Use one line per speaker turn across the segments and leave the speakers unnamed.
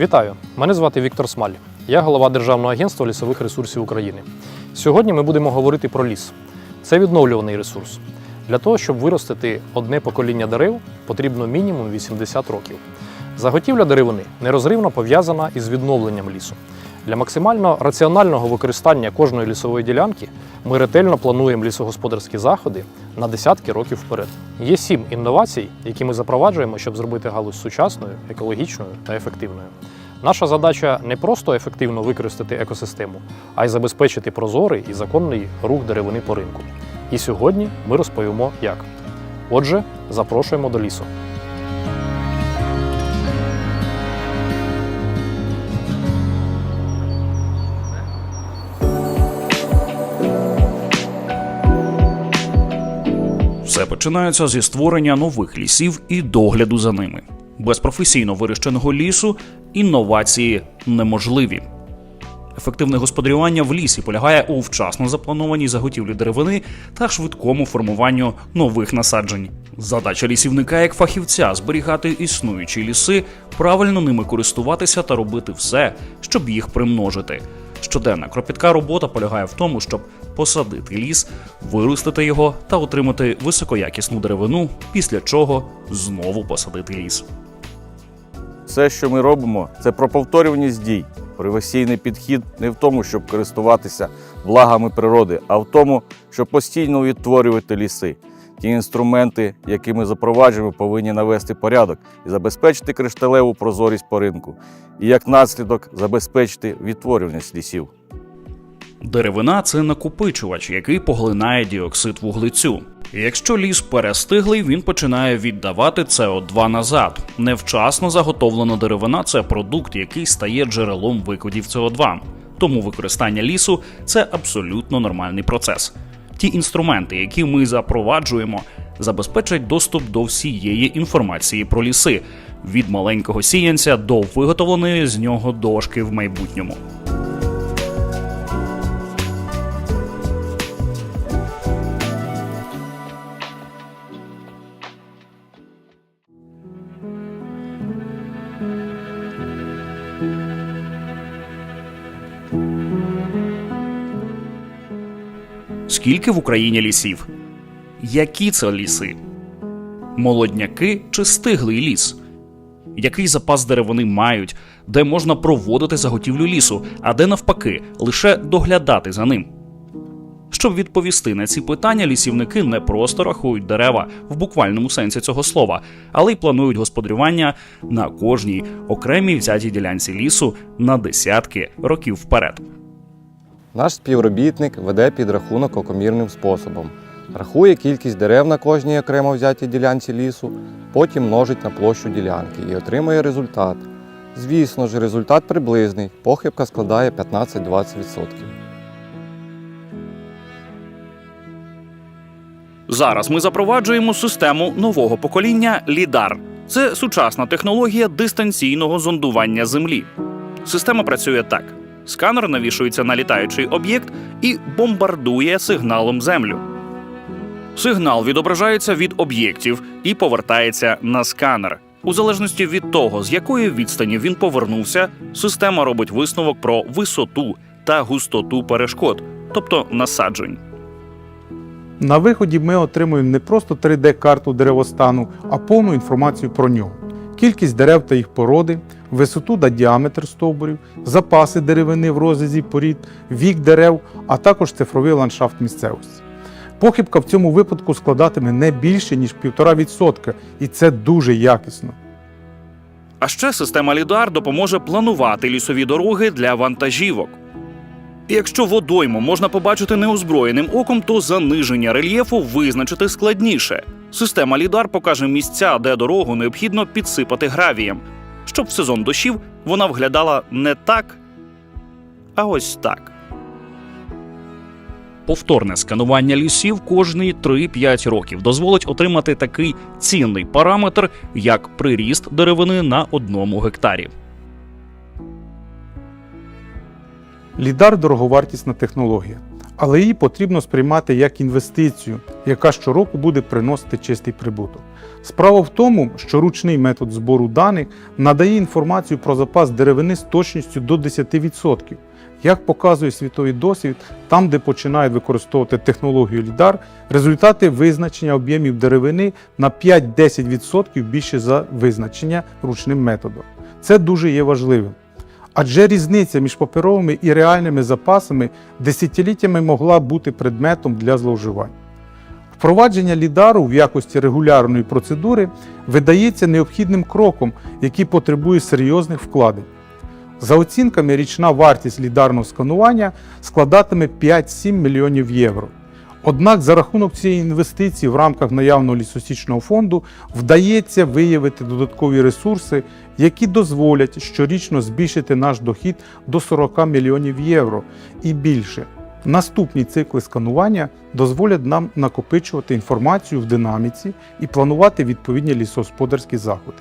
Вітаю! Мене звати Віктор Смаль. Я голова Державного агентства лісових ресурсів України. Сьогодні ми будемо говорити про ліс. Це відновлюваний ресурс. Для того, щоб виростити одне покоління дерев, потрібно мінімум 80 років. Заготівля деревини нерозривно пов'язана із відновленням лісу. Для максимально раціонального використання кожної лісової ділянки ми ретельно плануємо лісогосподарські заходи на десятки років вперед. Є сім інновацій, які ми запроваджуємо, щоб зробити галузь сучасною, екологічною та ефективною. Наша задача не просто ефективно використати екосистему, а й забезпечити прозорий і законний рух деревини по ринку. І сьогодні ми розповімо як. Отже, запрошуємо до лісу.
Все починається зі створення нових лісів і догляду за ними. Без професійно вирощеного лісу інновації неможливі. Ефективне господарювання в лісі полягає у вчасно запланованій заготівлі деревини та швидкому формуванню нових насаджень. Задача лісівника як фахівця зберігати існуючі ліси, правильно ними користуватися та робити все, щоб їх примножити. Щоденна кропітка робота полягає в тому, щоб посадити ліс, виростити його та отримати високоякісну деревину, після чого знову посадити ліс.
Все, що ми робимо, це про повторюваність дій. Професійний підхід не в тому, щоб користуватися благами природи, а в тому, щоб постійно відтворювати ліси. Ті інструменти, які ми запроваджуємо, повинні навести порядок і забезпечити кришталеву прозорість по ринку, і як наслідок забезпечити відтворюваність лісів.
Деревина це накопичувач, який поглинає діоксид вуглецю. Якщо ліс перестиглий, він починає віддавати СО2 назад. Невчасно заготовлена деревина це продукт, який стає джерелом викидів СО2. Тому використання лісу це абсолютно нормальний процес. Ті інструменти, які ми запроваджуємо, забезпечать доступ до всієї інформації про ліси від маленького сіянця до виготовленої з нього дошки в майбутньому. Скільки в Україні лісів? Які це ліси? Молодняки чи стиглий ліс? Який запас деревини мають, де можна проводити заготівлю лісу, а де навпаки лише доглядати за ним? Щоб відповісти на ці питання, лісівники не просто рахують дерева в буквальному сенсі цього слова, але й планують господарювання на кожній окремій взятій ділянці лісу на десятки років вперед.
Наш співробітник веде підрахунок окомірним способом. Рахує кількість дерев на кожній окремо взятій ділянці лісу, потім множить на площу ділянки і отримує результат. Звісно ж, результат приблизний, похибка складає 15-20%.
Зараз ми запроваджуємо систему нового покоління Лідар. Це сучасна технологія дистанційного зондування землі. Система працює так: сканер навішується на літаючий об'єкт і бомбардує сигналом землю. Сигнал відображається від об'єктів і повертається на сканер. У залежності від того, з якої відстані він повернувся, система робить висновок про висоту та густоту перешкод, тобто насаджень.
На виході ми отримуємо не просто 3D-карту деревостану, а повну інформацію про нього. Кількість дерев та їх породи, висоту та діаметр стовбурів, запаси деревини в розрізі порід, вік дерев, а також цифровий ландшафт місцевості. Похибка в цьому випадку складатиме не більше, ніж 1,5%, і це дуже якісно.
А ще система Лідар допоможе планувати лісові дороги для вантажівок. Якщо водойму можна побачити неозброєним оком, то заниження рельєфу визначити складніше. Система Лідар покаже місця, де дорогу необхідно підсипати гравієм, щоб в сезон дощів вона виглядала не так, а ось так. Повторне сканування лісів кожні 3-5 років дозволить отримати такий цінний параметр, як приріст деревини на одному гектарі.
Лідар дороговартісна технологія, але її потрібно сприймати як інвестицію, яка щороку буде приносити чистий прибуток. Справа в тому, що ручний метод збору даних надає інформацію про запас деревини з точністю до 10%. Як показує світовий досвід, там, де починають використовувати технологію лідар, результати визначення об'ємів деревини на 5-10% більше за визначення ручним методом. Це дуже є важливим. Адже різниця між паперовими і реальними запасами десятиліттями могла бути предметом для зловживань. Впровадження лідару в якості регулярної процедури видається необхідним кроком, який потребує серйозних вкладень. За оцінками, річна вартість лідарного сканування складатиме 5-7 мільйонів євро. Однак за рахунок цієї інвестиції в рамках наявного лісосічного фонду вдається виявити додаткові ресурси, які дозволять щорічно збільшити наш дохід до 40 мільйонів євро і більше. Наступні цикли сканування дозволять нам накопичувати інформацію в динаміці і планувати відповідні лісогосподарські заходи.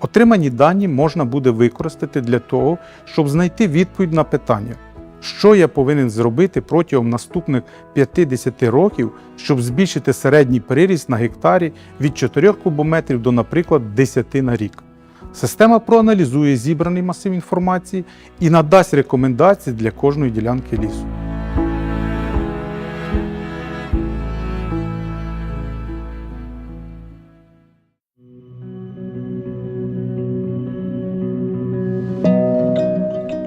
Отримані дані можна буде використати для того, щоб знайти відповідь на питання, що я повинен зробити протягом наступних 50 років, щоб збільшити середній приріст на гектарі від 4 кубометрів до, наприклад, 10 на рік. Система проаналізує зібраний масив інформації і надасть рекомендації для кожної ділянки лісу.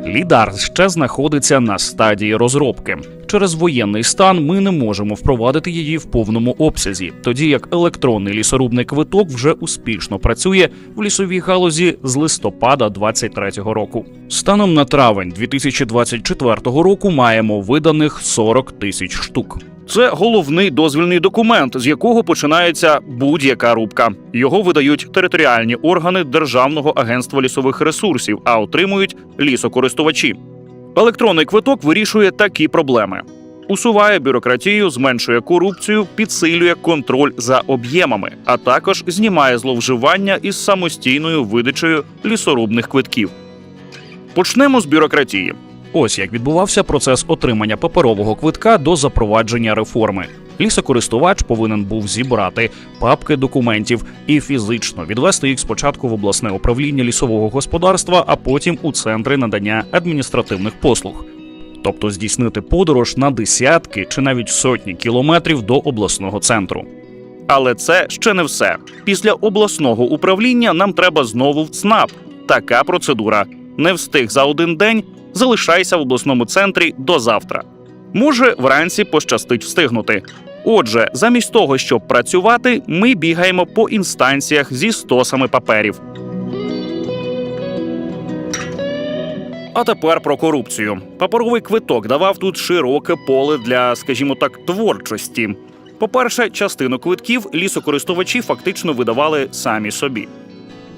Лідар ще знаходиться на стадії розробки. Через воєнний стан ми не можемо впровадити її в повному обсязі, тоді як електронний лісорубний квиток вже успішно працює в лісовій галузі з листопада 2023 року. Станом на травень 2024 року маємо виданих 40 тисяч штук. Це головний дозвільний документ, з якого починається будь-яка рубка. Його видають територіальні органи Державного агентства лісових ресурсів, а отримують лісокористувачі. Електронний квиток вирішує такі проблеми: усуває бюрократію, зменшує корупцію, підсилює контроль за об'ємами, а також знімає зловживання із самостійною видачею лісорубних квитків. Почнемо з бюрократії. Ось як відбувався процес отримання паперового квитка до запровадження реформи. Лісокористувач повинен був зібрати папки документів і фізично відвести їх спочатку в обласне управління лісового господарства, а потім у центри надання адміністративних послуг. Тобто здійснити подорож на десятки чи навіть сотні кілометрів до обласного центру. Але це ще не все. Після обласного управління нам треба знову в ЦНАП. Така процедура. Не встиг за один день, залишайся в обласному центрі до завтра. Може, вранці пощастить встигнути. Отже, замість того, щоб працювати, ми бігаємо по інстанціях зі стосами паперів. А тепер про корупцію. Паперовий квиток давав тут широке поле для, скажімо так, творчості. По-перше, частину квитків лісокористувачі фактично видавали самі собі.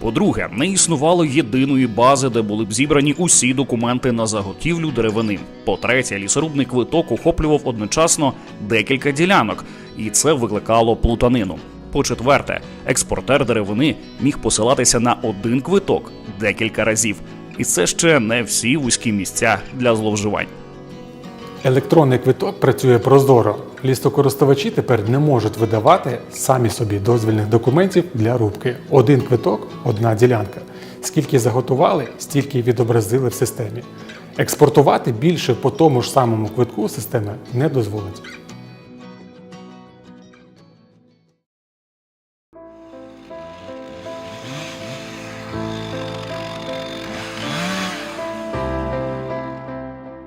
По-друге, не існувало єдиної бази, де були б зібрані усі документи на заготівлю деревини. По-третє, лісорубний квиток охоплював одночасно декілька ділянок, і це викликало плутанину. По-четверте, експортер деревини міг посилатися на один квиток декілька разів, і це ще не всі вузькі місця для зловживань.
Електронний квиток працює прозоро. Лісокористувачі тепер не можуть видавати самі собі дозвільних документів для рубки. Один квиток одна ділянка. Скільки заготували, стільки відобразили в системі. Експортувати більше по тому ж самому квитку система не дозволить.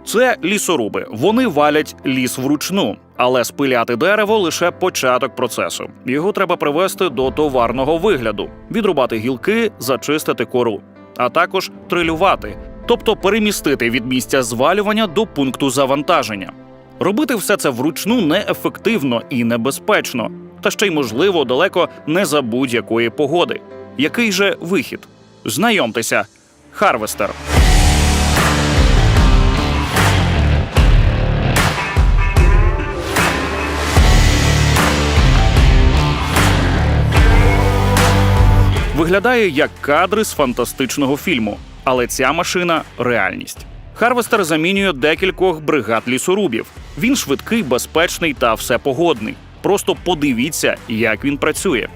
Це лісоруби. Вони валять ліс вручну, але спиляти дерево лише початок процесу. Його треба привести до товарного вигляду, відрубати гілки, зачистити кору, а також трилювати, тобто перемістити від місця звалювання до пункту завантаження. Робити все це вручну неефективно і небезпечно, та ще й можливо далеко не за будь-якої погоди. Який же вихід? Знайомтеся, Харвестер. Виглядає як кадри з фантастичного фільму, але ця машина реальність. Харвестер замінює декількох бригад лісорубів. Він швидкий, безпечний та всепогодний. Просто подивіться, як він працює.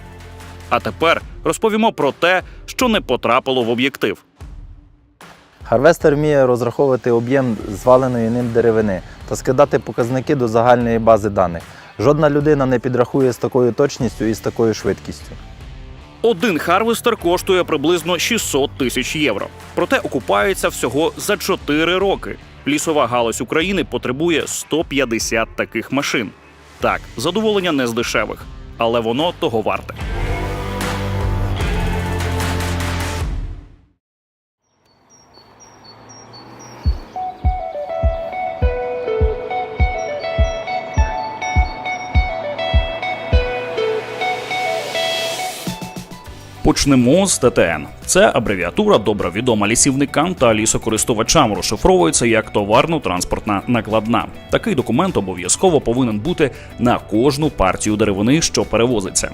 А тепер розповімо про те, що не потрапило в об'єктив.
Харвестер вміє розраховувати об'єм зваленої ним деревини та скидати показники до загальної бази даних. Жодна людина не підрахує з такою точністю і з такою швидкістю.
Один харвестер коштує приблизно 600 тисяч євро. Проте окупається всього за 4 роки. Лісова галузь України потребує 150 таких машин. Так, задоволення не з дешевих, але воно того варте. Почнемо з ТТН. Це абревіатура, добре відома лісівникам та лісокористувачам, розшифровується як товарно-транспортна накладна. Такий документ обов'язково повинен бути на кожну партію деревини, що перевозиться.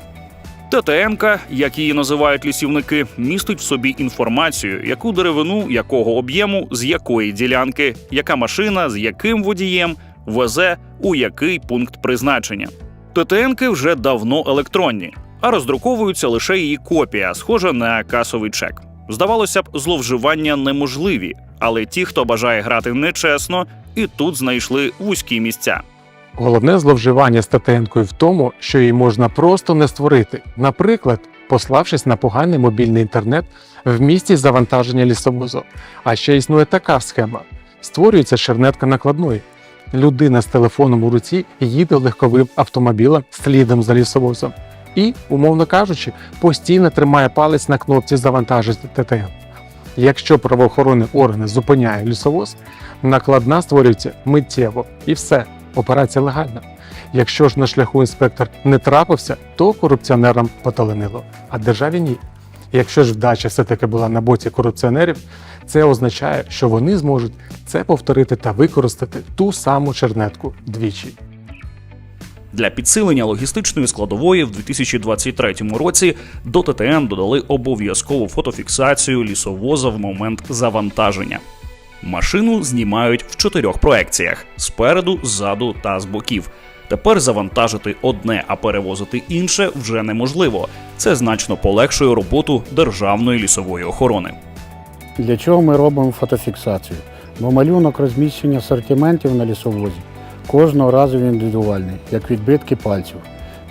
ТТНка, як її називають лісівники, містить в собі інформацію, яку деревину, якого об'єму, з якої ділянки, яка машина, з яким водієм везе у який пункт призначення. ТТНки вже давно електронні, а роздруковується лише її копія, схожа на касовий чек. Здавалося б, зловживання неможливі, але ті, хто бажає грати нечесно, і тут знайшли вузькі місця.
Головне зловживання статенкою в тому, що її можна просто не створити. Наприклад, пославшись на поганий мобільний інтернет в місті завантаження лісовозу. А ще існує така схема: створюється чернетка накладної. Людина з телефоном у руці їде легковим автомобілем слідом за лісовозом і, умовно кажучи, постійно тримає палець на кнопці завантажити ТТН. Якщо правоохоронні органи зупиняє лісовоз, накладна створюється миттєво і все, операція легальна. Якщо ж на шляху інспектор не трапився, то корупціонерам поталенило, а державі ні. Якщо ж вдача все-таки була на боці корупціонерів, це означає, що вони зможуть це повторити та використати ту саму чернетку двічі.
Для підсилення логістичної складової в 2023 році до ТТН додали обов'язкову фотофіксацію лісовоза в момент завантаження. Машину знімають в чотирьох проекціях: спереду, ззаду та з боків. Тепер завантажити одне, а перевозити інше вже неможливо. Це значно полегшує роботу державної лісової охорони.
Для чого ми робимо фотофіксацію? Бо малюнок розміщення асортиментів на лісовозі кожного разу індивідуальний, як відбитки пальців.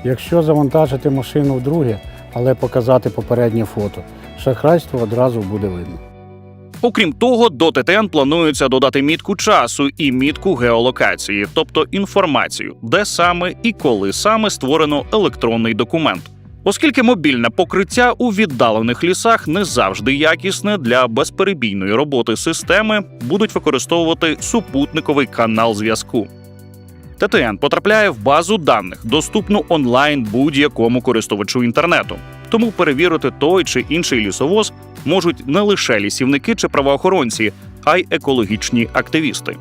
Якщо завантажити машину вдруге, але показати попереднє фото, шахрайство одразу буде видно.
Окрім того, до ТТН планується додати мітку часу і мітку геолокації, тобто інформацію, де саме і коли саме створено електронний документ. Оскільки мобільне покриття у віддалених лісах не завжди якісне для безперебійної роботи системи, будуть використовувати супутниковий канал зв'язку. ТТН потрапляє в базу даних, доступну онлайн будь-якому користувачу інтернету. Тому перевірити той чи інший лісовоз можуть не лише лісівники чи правоохоронці, а й екологічні активісти.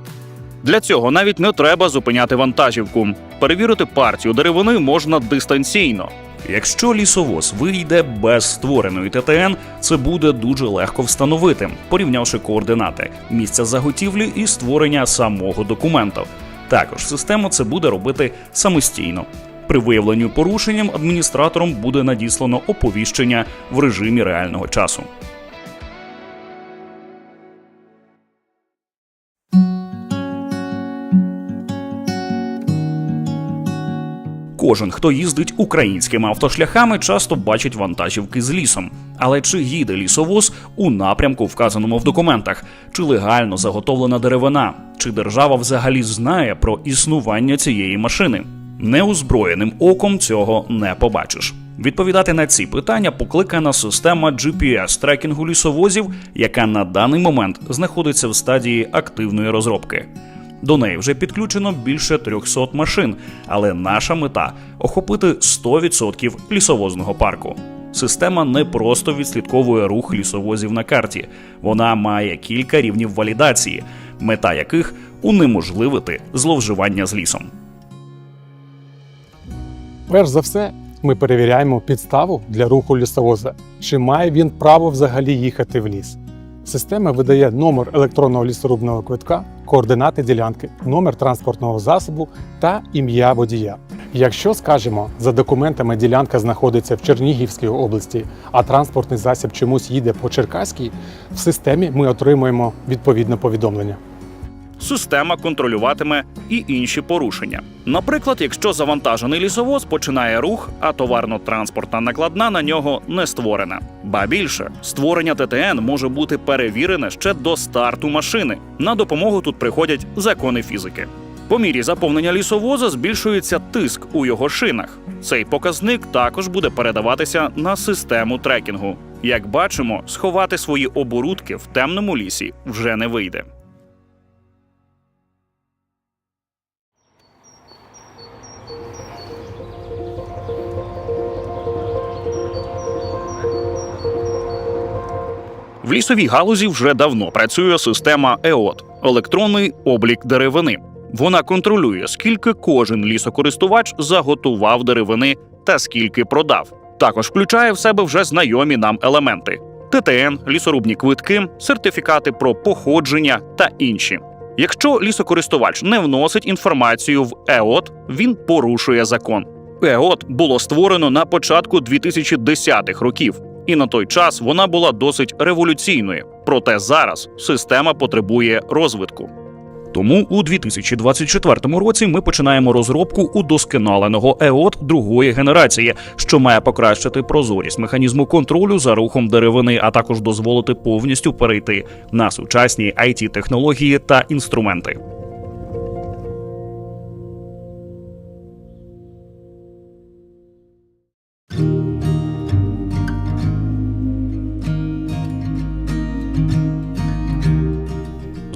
Для цього навіть не треба зупиняти вантажівку. Перевірити партію деревини можна дистанційно. Якщо лісовоз вийде без створеної ТТН, це буде дуже легко встановити, порівнявши координати місця заготівлі і створення самого документу. Також система це буде робити самостійно. При виявленні порушенням адміністратором буде надіслано оповіщення в режимі реального часу. Кожен, хто їздить українськими автошляхами, часто бачить вантажівки з лісом. Але чи їде лісовоз у напрямку, вказаному в документах, чи легально заготовлена деревина, чи держава взагалі знає про існування цієї машини? Неозброєним оком цього не побачиш. Відповідати на ці питання покликана система GPS трекінгу лісовозів, яка на даний момент знаходиться в стадії активної розробки. До неї вже підключено більше 300 машин, але наша мета охопити 100% лісовозного парку. Система не просто відслідковує рух лісовозів на карті, вона має кілька рівнів валідації, мета яких унеможливити зловживання з лісом.
Перш за все, ми перевіряємо підставу для руху лісовоза, чи має він право взагалі їхати в ліс. Система видає номер електронного лісорубного квитка, координати ділянки, номер транспортного засобу та ім'я водія. Якщо скажемо, за документами ділянка знаходиться в Чернігівській області, а транспортний засіб чомусь їде по Черкаській, в системі ми отримуємо відповідне повідомлення.
Система контролюватиме і інші порушення. Наприклад, якщо завантажений лісовоз починає рух, а товарно-транспортна накладна на нього не створена. Ба більше, створення ТТН може бути перевірене ще до старту машини. На допомогу тут приходять закони фізики. По мірі заповнення лісовоза збільшується тиск у його шинах. Цей показник також буде передаватися на систему трекінгу. Як бачимо, сховати свої оборудки в темному лісі вже не вийде. Лісовій галузі вже давно працює система ЕОТ електронний облік деревини. Вона контролює, скільки кожен лісокористувач заготував деревини та скільки продав. Також включає в себе вже знайомі нам елементи: ТТН, лісорубні квитки, сертифікати про походження та інші. Якщо лісокористувач не вносить інформацію в ЕОТ, він порушує закон. ЕОТ було створено на початку 2010-х років, і на той час вона була досить революційною. Проте зараз система потребує розвитку. Тому у 2024 році ми починаємо розробку удосконаленого ЕОТ другої генерації, що має покращити прозорість механізму контролю за рухом деревини, а також дозволити повністю перейти на сучасні it технології та інструменти.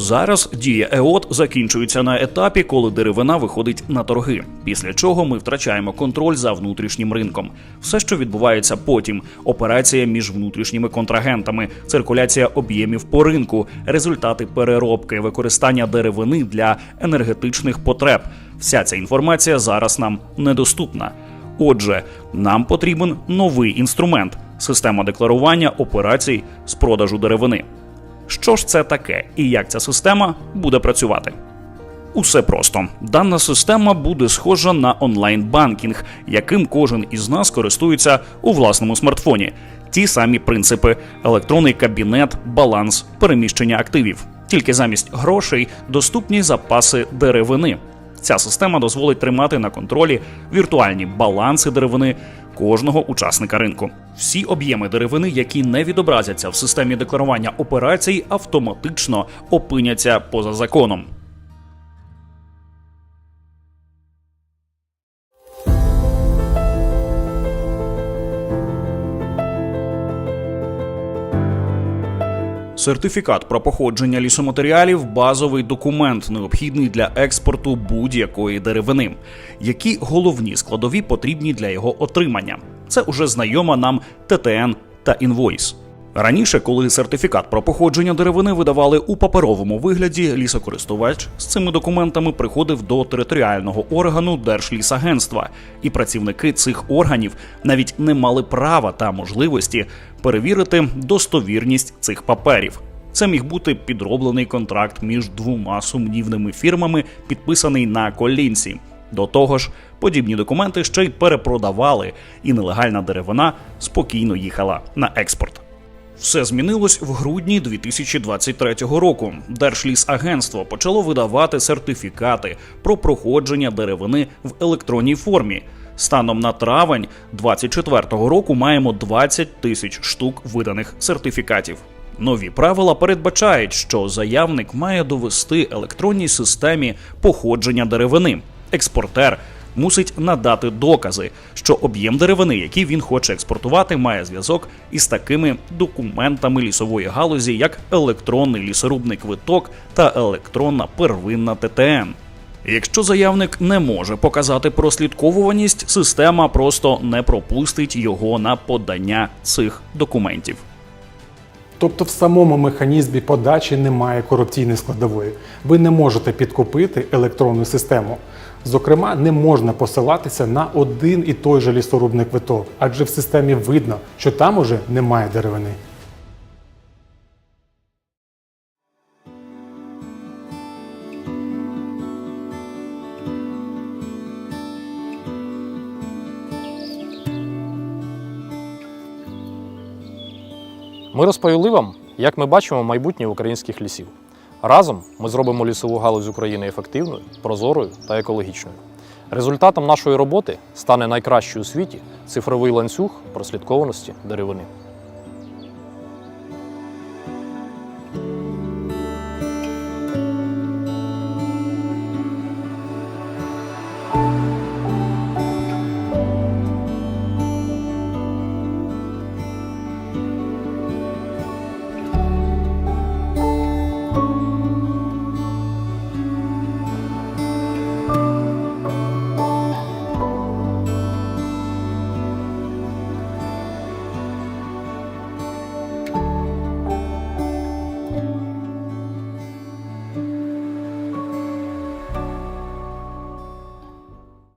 Зараз дія ЕОТ закінчується на етапі, коли деревина виходить на торги. Після чого ми втрачаємо контроль за внутрішнім ринком. Все, що відбувається потім: операція між внутрішніми контрагентами, циркуляція об'ємів по ринку, результати переробки, використання деревини для енергетичних потреб. Вся ця інформація зараз нам недоступна. Отже, нам потрібен новий інструмент система декларування операцій з продажу деревини. Що ж це таке і як ця система буде працювати? Усе просто. Дана система буде схожа на онлайн-банкінг, яким кожен із нас користується у власному смартфоні. Ті самі принципи: електронний кабінет, баланс, переміщення активів. Тільки замість грошей доступні запаси деревини. Ця система дозволить тримати на контролі віртуальні баланси деревини кожного учасника ринку. Всі об'єми деревини, які не відобразяться в системі декларування операцій, автоматично опиняться поза законом. Сертифікат про походження лісоматеріалів базовий документ, необхідний для експорту будь-якої деревини. Які головні складові потрібні для його отримання? Це уже знайома нам ТТН та інвойс. Раніше, коли сертифікат про походження деревини видавали у паперовому вигляді, лісокористувач з цими документами приходив до територіального органу Держлісагентства, і працівники цих органів навіть не мали права та можливості перевірити достовірність цих паперів. Це міг бути підроблений контракт між двома сумнівними фірмами, підписаний на колінці. До того ж, подібні документи ще й перепродавали, і нелегальна деревина спокійно їхала на експорт. Все змінилось в грудні 2023 року. Держлісагентство почало видавати сертифікати про проходження деревини в електронній формі. Станом на травень 2024 року маємо 20 тисяч штук виданих сертифікатів. Нові правила передбачають, що заявник має довести електронній системі походження деревини. Експортер мусить надати докази, що об'єм деревини, який він хоче експортувати, має зв'язок із такими документами лісової галузі, як електронний лісорубний квиток та електронна первинна ТТН. Якщо заявник не може показати прослідковуваність, система просто не пропустить його на подання цих документів.
Тобто в самому механізмі подачі немає корупційної складової. Ви не можете підкупити електронну систему. Зокрема, не можна посилатися на один і той же лісорубний квиток, адже в системі видно, що там уже немає деревини.
Ми розповіли вам, як ми бачимо майбутнє українських лісів. Разом ми зробимо лісову галузь України ефективною, прозорою та екологічною. Результатом нашої роботи стане найкращий у світі цифровий ланцюг прослідкованості деревини.